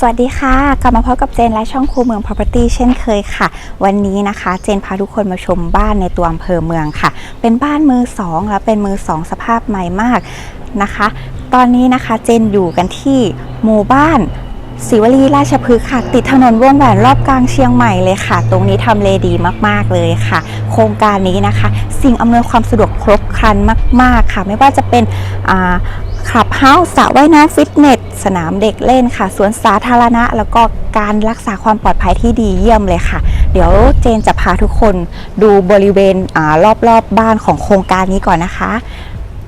สวัสดีค่ะ กลับมาพบกับเจนและช่องคูเมือง Property เช่นเคยค่ะ วันนี้นะคะ เจนพาทุกคนมาชมบ้านในตัวอำเภอเมืองค่ะ เป็นบ้านมือสองและเป็นมือสองสภาพใหม่มากนะคะ ตอนนี้นะคะเจนอยู่กันที่หมู่บ้านศิวลีราชพฤกษ์ค่ะ ติดถนนวงแหวนรอบกลางเชียงใหม่เลยค่ะ ตรงนี้ทำเลดีมากๆเลยค่ะ โครงการนี้นะคะ สิ่งอำนวยความสะดวกครบครันมาก ๆค่ะ ไม่ว่าจะเป็น คลับเฮาส์สระว่ายน้ำฟิตเนส สนามเด็กเล่นค่ะ สวนสาธารณะ แล้วก็การรักษาความปลอดภัยที่ดีเยี่ยมเลยค่ะ เดี๋ยวเจนจะพาทุกคนดูบริเวณอรอบๆบบ้านของโครงการนี้ก่อนนะคะ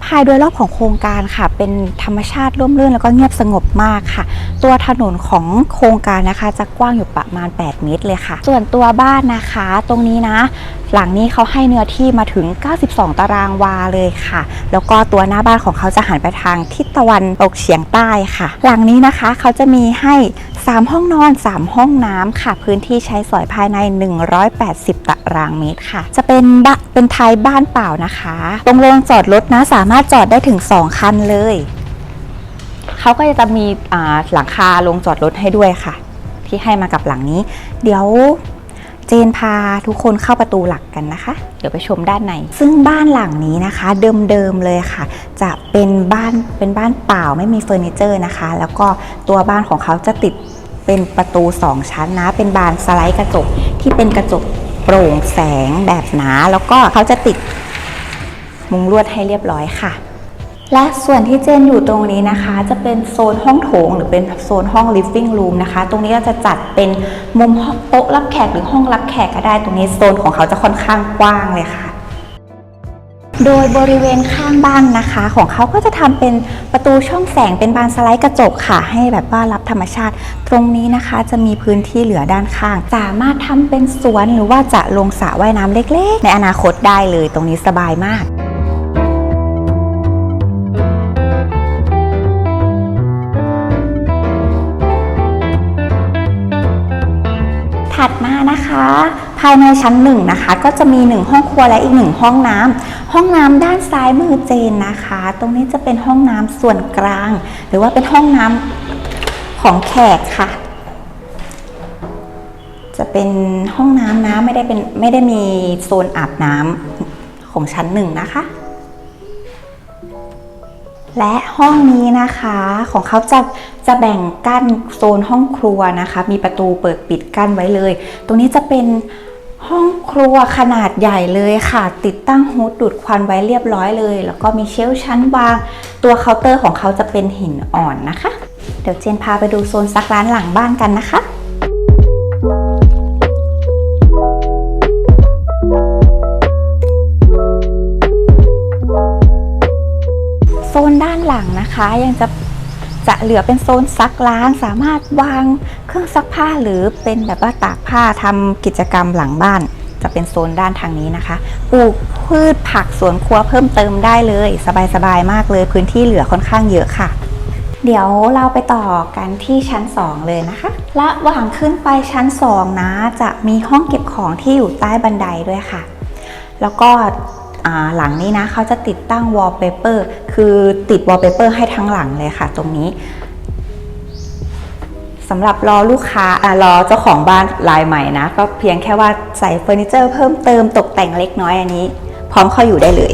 ภายโดยรอบของโครงการค่ะ เป็นธรรมชาติร่มรื่นแล้วก็เงียบสงบมากค่ะ ตัวถนนของโครงการนะคะ จะกว้างอยู่ประมาณ 8 เมตรเลยค่ะ ส่วนตัวบ้านนะคะ ตรงนี้นะ หลังนี้เขาให้เนื้อที่มาถึง 92 ตารางวาเลยค่ะ แล้วก็ตัวหน้าบ้านของเขาจะหันไปทางทิศตะวันตกเฉียงใต้ค่ะ หลังนี้นะคะเขาจะมีให้ 3 ห้องนอน 3 ห้องน้ำค่ะ พื้นที่ใช้สอยภายใน 180 ตารางเมตรค่ะ จะเป็นบะเป็นไทยบ้านเปล่านะคะ ตรงโรงจอดรถนะสามารถจอดได้ถึง 2 คันเลย เขาก็จะมีหลังคาลงจอดรถให้ด้วยค่ะ ที่ให้มากับหลังนี้ เดี๋ยวเจนพาทุกคนเข้าประตูหลักกันนะคะ เดี๋ยวไปชมด้านใน ซึ่งบ้านหลังนี้นะคะ เดิมๆเลยค่ะ จะเป็นบ้านเป็นบ้านเปล่าไม่มีเฟอร์นิเจอร์นะคะ แล้วก็ตัวบ้านของเขาจะติด เป็นประตู 2 ชั้นนะ เป็นบานสไลด์กระจกที่เป็นกระจกโปร่งแสงแบบหนา แล้วก็เขาจะติดมุงลวดให้เรียบร้อยค่ะ และส่วนที่เจนอยู่ตรงนี้นะคะ จะเป็นโซนห้องโถง หรือเป็นโซนห้อง living room นะคะ ตรงนี้เราจะจัดเป็นมุมโต๊ะรับแขกหรือห้องรับแขกก็ได้ ตรงนี้โซนของเขาจะค่อนข้างกว้างเลยค่ะ โดยบริเวณข้างบ้านนะคะ ของเขาก็จะทำเป็นประตูช่องแสงเป็นบานสไลด์กระจกค่ะ ให้แบบว่ารับธรรมชาติ ตรงนี้นะคะ จะมีพื้นที่เหลือด้านข้าง สามารถทำเป็นสวนหรือว่าจะลงสระว่ายน้ำเล็ก ๆ ในอนาคตได้เลย ตรงนี้สบายมาก ถัดมานะคะ ภายในชั้นหนึ่งนะคะ ก็จะมีหนึ่งห้องครัวและอีกหนึ่งห้องน้ำห้องน้ำด้านซ้ายมือเจนนะคะ ตรงนี้จะเป็นห้องน้ำส่วนกลาง หรือว่าเป็นห้องน้ำของแขกค่ะ จะเป็นห้องน้ำนะไม่ได้เป็นไม่ได้มีโซนอาบน้ำของชั้นหนึ่งนะคะ และห้องนี้นะคะของเขาจะจะแบ่งกั้นโซนห้องครัวนะคะ มีประตูเปิดปิดกั้นไว้เลย ตรงนี้จะเป็นห้องครัวขนาดใหญ่เลยค่ะ ติดตั้งฮูดดูดควันไว้เรียบร้อยเลย แล้วก็มีเชลชั้นวาง ตัวเคาน์เตอร์ของเขาจะเป็นหินอ่อนนะคะ เดี๋ยวเจนพาไปดูโซนซักร้านหลังบ้านกันนะคะ หลังนะคะ ยังจะจะเหลือเป็นโซนซักล้างสามารถวางเครื่องซักผ้าหรือเป็นแบบว่าตากผ้าทำกิจกรรมหลังบ้าน จะเป็นโซนด้านทางนี้นะคะปลูกพืชผักสวนครัวเพิ่มเติมได้เลย สบายๆมากเลย พื้นที่เหลือค่อนข้างเยอะค่ะเดี๋ยวเราไปต่อกันที่ชั้น 2 เลยนะคะ ระหว่างขึ้นไปชั้น 2 นะ จะมีห้องเก็บของที่อยู่ใต้บันไดด้วยค่ะ แล้วก็ หลังนี้นะเขาจะติดตั้งวอลเปเปอร์คือติดวอลเปเปอร์ให้ทั้งหลังเลยค่ะ ตรงนี้สำหรับรอลูกค้าอรอเจ้าของบ้านรายใหม่นะ ก็เพียงแค่ว่าใส่เฟอร์นิเจอร์เพิ่มเติมตกแต่งเล็กน้อยอันนี้ พร้อมเข้าอยู่ได้เลย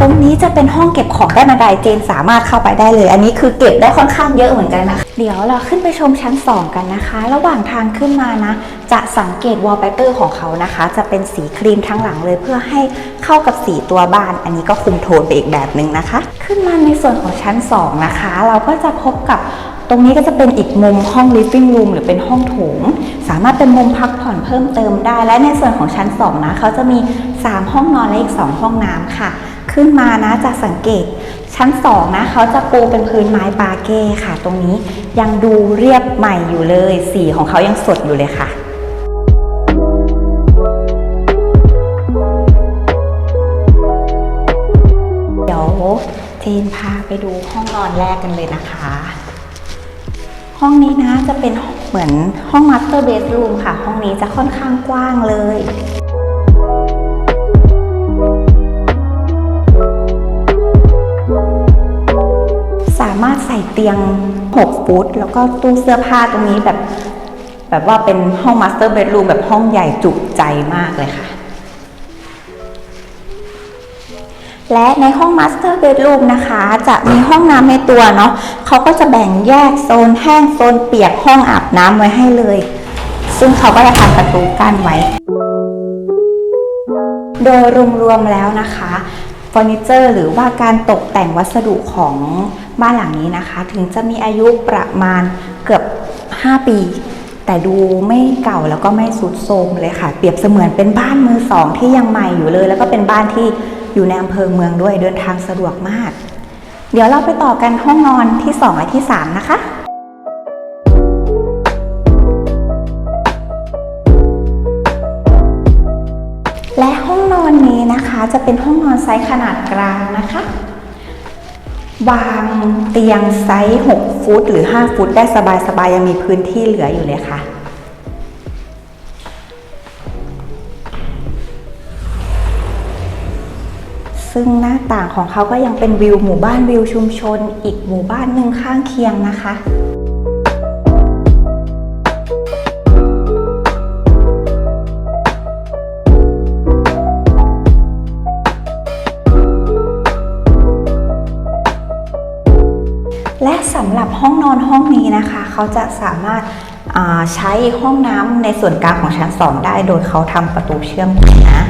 ตรงนี้จะเป็นห้องเก็บของได้บันไดเจนสามารถเข้าไปได้เลย อันนี้คือเก็บได้ค่อนข้างเยอะเหมือนกันนะคะเดี๋ยวเราขึ้นไปชมชั้น 2 กันนะคะ ระหว่างทางขึ้นมานะ จะสังเกตวอลเปเปอร์ของเขานะคะ จะเป็นสีครีมทั้งหลังเลย เพื่อให้เข้ากับสีตัวบ้าน อันนี้ก็คุมโทนไปอีกแบบหนึ่งนะคะ ขึ้นมาในส่วนของชั้น 2 นะคะ เราก็จะพบกับตรงนี้ก็จะเป็นอีกมุมห้อง living room หรือเป็นห้องโถง สามารถเป็นมุมพักผ่อนเพิ่มเติมได้ และในส่วนของชั้น 2 นะ เขาจะมี 3 ห้องนอนและอีก 2 ห้องน้ำค่ะ ขึ้นมานะจะสังเกตชั้น2นะเขาจะปูเป็นพื้นไม้ปาเก้ค่ะ ตรงนี้ยังดูเรียบใหม่อยู่เลย สีของเขายังสดอยู่เลยค่ะเดี๋ยวเจนพาไปดูห้องนอนแรกกันเลยนะคะ ห้องนี้นะจะเป็นเหมือนห้องมาสเตอร์เบดรูมค่ะ ห้องนี้จะค่อนข้างกว้างเลยามารถใส่ส่เตียง 6 ฟุต แล้วก็ตู้เสื้อผ้าตรงนี้แบบ แบบว่าเป็นห้องมาสเตอร์เบดรูมแบบห้องใหญ่จุใจมากเลยค่ะ และในห้องมาสเตอร์เบดรูมนะคะ จะมีห้องน้ำในตัวเนาะเขาก็จะแบ่งแยกโซนแห้งโซนเปียกห้องอาบน้ำไว้ให้เลย ซึ่งเขาก็จะทำประตูกั้นไว้ โดยรวมๆแล้วนะคะเฟอร์นิเจอร์หรือว่าการตกแต่งวัสดุของ บ้านหลังนี้นะคะ ถึงจะมีอายุประมาณเกือบ 5 ปี แต่ดูไม่เก่าแล้วก็ไม่สุดโทรมเลยค่ะ เปรียบเสมือนเป็นบ้านมือสองที่ยังใหม่อยู่เลย แล้วก็เป็นบ้านที่อยู่ในอำเภอเมืองด้วยเดินทางสะดวกมาก เดี๋ยวเราไปต่อกันห้องนอนที่ 2 และที่ 3 นะคะและห้องนอนนี้นะคะจะเป็นห้องนอนไซส์ขนาดกลางนะคะ วางเตียงไซส์6ฟุตหรือ 5 ฟุตได้สบายๆยังมีพื้นที่เหลืออยู่เลยค่ะ ซึ่งหน้าต่างของเขาก็ยังเป็นวิวหมู่บ้านวิวชุมชน อีกหมู่บ้านหนึ่งข้างเคียงนะคะ สำหรับห้องนอนห้องนี้นะคะ เขาจะสามารถาใช้ห้องน้ำในส่วนกลางของชั้น 2 ได้โดยเขาทำประตูเชื่อมกันนะ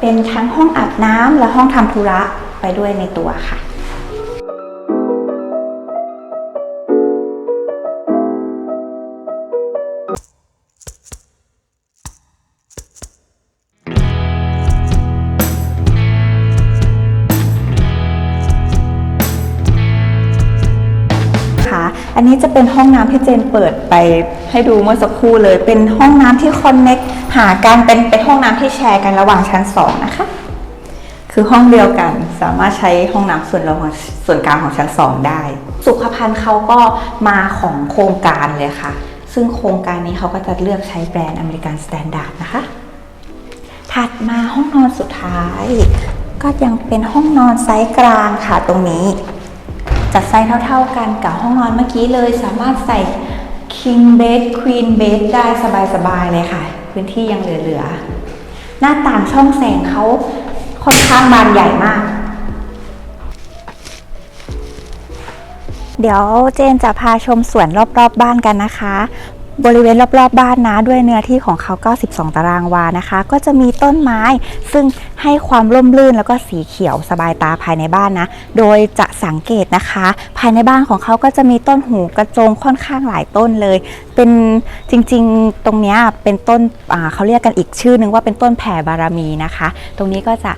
เป็นทั้งห้องอาบน้ำและห้องทำธุระไปด้วยในตัวค่ะ อันนี้จะเป็นห้องน้ำที่เจนเปิดไปให้ดูเมื่อสักครู่เลย เป็นห้องน้ำที่คอนเน็กหากันเป็นเป็นห้องน้ำที่แชร์กันระหว่างชั้นสองนะคะ คือห้องเดียวกันสามารถใช้ห้องน้ำส่วนรวมของส่วนกลางของชั้นสองได้ สุขภัณฑ์เขาก็มาของโครงการเลยค่ะ ซึ่งโครงการนี้เขาก็จะเลือกใช้แบรนด์อเมริกันสแตนดาร์ดนะคะ ถัดมาห้องนอนสุดท้าย ก็ยังเป็นห้องนอนไซส์กลางค่ะตรงนี้ จัดไซส์เท่าๆกันกับห้องนอนเมื่อกี้เลย สามารถใส่ king bed queen bed ได้สบายๆเลยค่ะ พื้นที่ยังเหลือๆหน้าต่างช่องแสงเขาค่อนข้างบานใหญ่มาก เดี๋ยวเจนจะพาชมสวนรอบๆบบ้านกันนะคะ บริเวณรอบๆบบ้านนะด้วยเนื้อที่ของเขา92ตารางวานะคะ ก็จะมีต้นไม้ซึ่งให้ความร่มรื่นแล้วก็สีเขียวสบายตาภายในบ้านนะ โดยจะสังเกตนะคะ ภายในบ้านของเขาก็จะมีต้นหูกระโจงค่อนข้างหลายต้นเลย เป็นจริงๆตรงนี้เป็นต้นเขาเรียกกันอีกชื่อนึงว่าเป็นต้นแผ่บารมีนะคะ ตรงนี้ก็จะ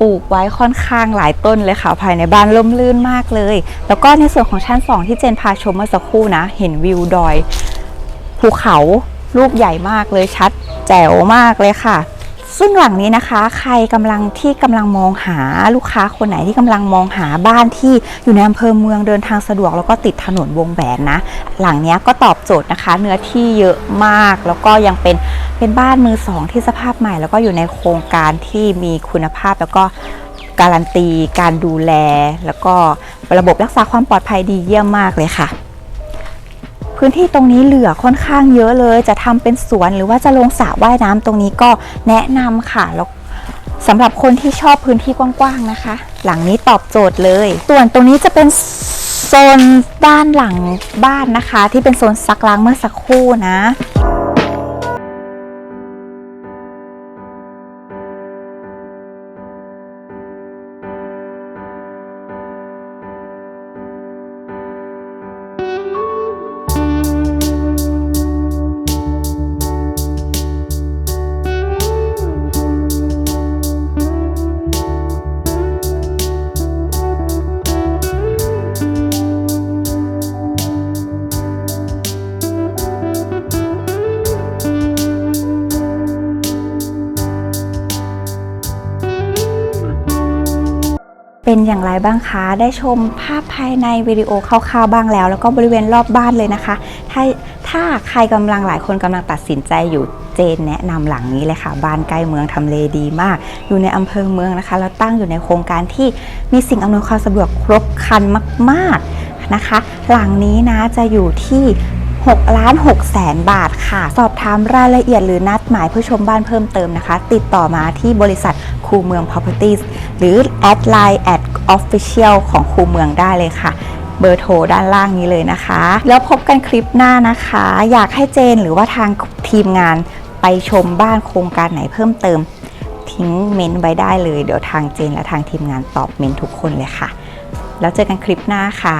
ปลูกไว้ค่อนข้างหลายต้นเลยค่ะภายในบ้านร่มรื่นมากเลย แล้วก็ในส่วนของชั้น 2 ที่เจนพาชมเมื่อสักครู่นะ เห็นวิวดอย ภูเขาลูกใหญ่มากเลยชัดแจ๋วมากเลยค่ะ ซึ่งหลังนี้นะคะ ใครกำลังที่กำลังมองหาลูกค้าคนไหนที่กำลังมองหาบ้านที่อยู่ในอำเภอเมืองเดินทางสะดวก แล้วก็ติดถนนวงแหวนนะ หลังนี้ก็ตอบโจทย์นะคะ เนื้อที่เยอะมากแล้วก็ยังเป็นเป็นบ้านมือสองที่สภาพใหม่ แล้วก็อยู่ในโครงการที่มีคุณภาพแล้วก็การันตี การดูแล แล้วก็ระบบรักษาความปลอดภัยดีเยี่ยมมากเลยค่ะ พื้นที่ตรงนี้เหลือค่อนข้างเยอะเลย จะทำเป็นสวนหรือว่าจะลงสระว่ายน้ำตรงนี้ก็แนะนำค่ะแล้วสำหรับคนที่ชอบพื้นที่กว้างๆนะคะ หลังนี้ตอบโจทย์เลย ส่วนตรงนี้จะเป็นโซนด้านหลังบ้านนะคะ ที่เป็นโซนซักล้างเมื่อสักครู่นะ เป็นอย่างไรบ้างคะ ได้ชมภาพภายในวิดีโอคร่าวๆบ้างแล้ว แล้วก็บริเวณรอบบ้านเลยนะคะ ถ้าถ้าใครกำลังหลายคนกำลังตัดสินใจอยู่เจนแนะนำหลังนี้เลยค่ะ บ้านใกล้เมืองทำเลดีมาก อยู่ในอำเภอเมืองนะคะ แล้วตั้งอยู่ในโครงการที่มีสิ่งอำนวยความสะดวกครบครันมาก ๆนะคะ หลังนี้นะจะอยู่ที่ 6ล้าน6แสนบาทค่ะ สอบถามรายละเอียดหรือนัดหมายเพื่อชมบ้านเพิ่มเติมนะคะ ติดต่อมาที่บริษัทคูเมือง Properties หรือแอดไลน์ at official ของคูเมืองได้เลยค่ะเบอร์โทรด้านล่างนี้เลยนะคะ แล้วพบกันคลิปหน้านะคะ อยากให้เจนหรือว่าทางทีมงานไปชมบ้านโครงการไหนเพิ่มเติม ทิ้งเมนต์ไว้ได้เลย เดี๋ยวทางเจนและทางทีมงานตอบเมนทุกคนเลยค่ะ แล้วเจอกันคลิปหน้าค่ะ